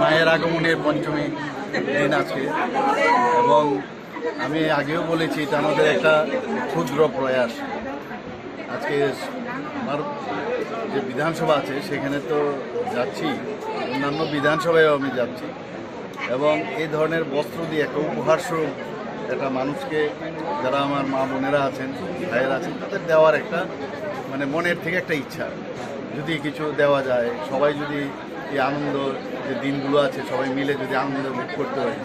মায়ের আগমনের পঞ্চমী দিন আছে এবং আমি আগেও বলেছি, এটা আমাদের একটা ক্ষুদ্র প্রয়াস। আজকে আমার যে বিধানসভা আছে, সেখানে তো যাচ্ছি, অন্যান্য বিধানসভায়ও আমি যাচ্ছি। এবং এই ধরনের বস্ত্র দিয়ে একটা উপহার স্বরূপ একটা মানুষকে, যারা আমার মা বোনেরা আছেন, ভাইয়েরা আছেন, তাদের দেওয়ার একটা মানে মনের থেকে একটা ইচ্ছা। যদি কিছু দেওয়া যায়, সবাই যদি এই আনন্দ, যে দিনগুলো আছে, সবাই মিলে যদি আনন্দ ভোগ করতে পারি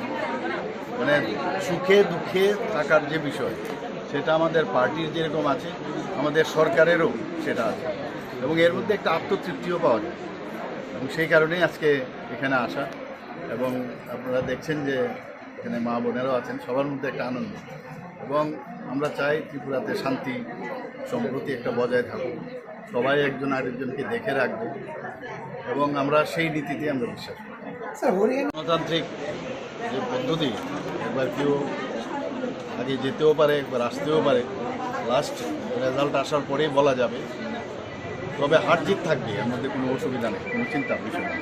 মানে সুখে দুঃখে থাকার যে বিষয়, সেটা আমাদের পার্টির যেরকম আছে, আমাদের সরকারেরও সেটা আছে। এবং এর মধ্যে একটা আত্মতৃপ্তিও পাওয়া যায়। এবং সেই কারণেই আজকে এখানে আসা। এবং আপনারা দেখছেন যে এখানে মা বোনেরাও আছেন সবার মধ্যে একটা আনন্দ। এবং আমরা চাই ত্রিপুরাতে শান্তি সম্প্রতি একটা বজায় থাকুক। সবাই একজন আরেকজনকে দেখে রাখবে এবং আমরা সেই নীতিতে আমরা বিশ্বাস করি। গণতান্ত্রিক যে পদ্ধতি একবার কেউ আগে যেতেও পারে একবার আসতেও পারে লাস্ট রেজাল্ট আসার পরেই বলা যাবে। তবে হার জিত থাকবে এর মধ্যে কোনো অসুবিধা নেই কোনো চিন্তার বিষয় নেই।